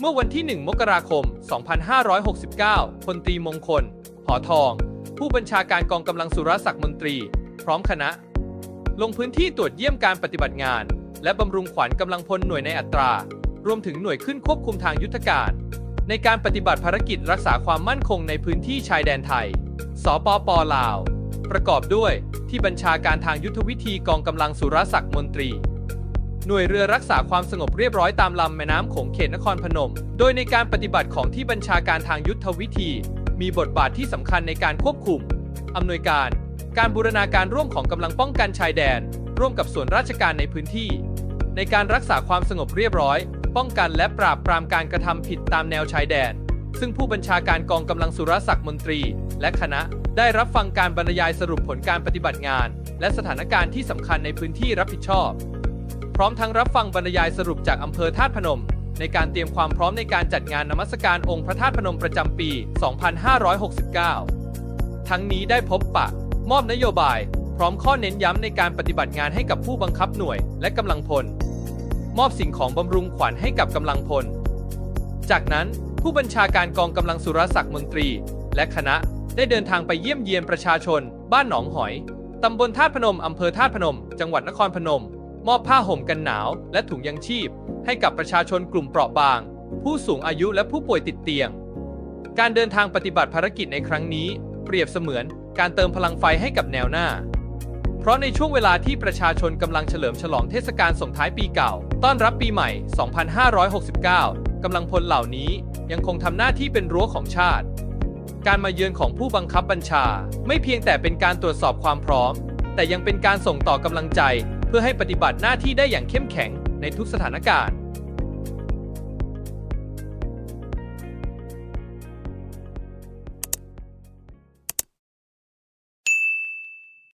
เมื่อวันที่ 1 มกราคม 2569 พลตรีมงคล หอทอง ผู้บัญชาการกองกำลังสุรศักดิ์มนตรี พร้อมคณะ ลงพื้นที่ตรวจเยี่ยมการปฏิบัติงาน และบำรุงขวัญกำลังพลหน่วยในอัตรา รวมถึงหน่วยขึ้นควบคุมทางยุทธการ ในการปฏิบัติภารกิจรักษาความมั่นคงในพื้นที่ชายแดนไทย สปปลาว ประกอบด้วยที่บัญชาการทางยุทธวิธีกองกำลังสุรศักดิ์มนตรี หน่วยเรือรักษาความสงบเรียบร้อยตามลำแม่น้ำโขงเขตนครพนม โดยในการปฏิบัติของที่บัญชาการทางยุทธวิธี มีบทบาทที่สำคัญในการควบคุมอำนวยการ การบูรณาการร่วมของกำลังป้องกันชายแดน ร่วมกับส่วนราชการในพื้นที่ ในการรักษาความสงบเรียบร้อย ป้องกันและปราบปรามการกระทำผิดตามแนวชายแดน ซึ่งผู้บัญชาการกองกำลังสุรศักดิ์มนตรี และคณะได้รับฟังการบรรยายสรุปผลการปฏิบัติงาน และสถานการณ์ที่สำคัญในพื้นที่รับผิดชอบ พร้อมทั้งรับฟังบรรยายสรุปจากอำเภอธาตุพนม ในการเตรียมความพร้อมในการจัดงานนมัสการองค์พระธาตุพนมประจำปี 2569 ทั้งนี้ได้พบปะ มอบนโยบาย พร้อมข้อเน้นย้ำในการปฏิบัติงานให้กับผู้บังคับหน่วยและกำลังพล มอบสิ่งของบำรุงขวัญให้กับกำลังพล จากนั้นผู้บัญชาการกองกำลังสุรศักดิ์มนตรี และคณะได้เดินทางไปเยี่ยมเยียนประชาชน บ้านหนองหอย ตำบลธาตุพนม อำเภอธาตุพนม จังหวัดนครพนม มอบผ้าห่มกันหนาว และถุงยังชีพ ให้กับประชาชนกลุ่มเปราะบาง ผู้สูงอายุและผู้ป่วยติดเตียง การเดินทางปฏิบัติภารกิจในครั้งนี้ เปรียบเสมือนการเติมพลังไฟให้กับแนวหน้า เพราะในช่วงเวลาที่ประชาชนกำลังเฉลิมฉลองเทศกาลส่งท้ายปีเก่า ต้อนรับปีใหม่ 2569 กำลังพลเหล่านี้ยังคงทำหน้าที่เป็นรั้วของชาติ การมาเยือนของผู้บังคับบัญชา ไม่เพียงแต่เป็นการตรวจสอบความพร้อม แต่ยังเป็นการส่งต่อกำลังใจ พื่อให้ปฏิบัติหน้าที่ได้อย่างเข้มแข็งในทุกสถานการณ์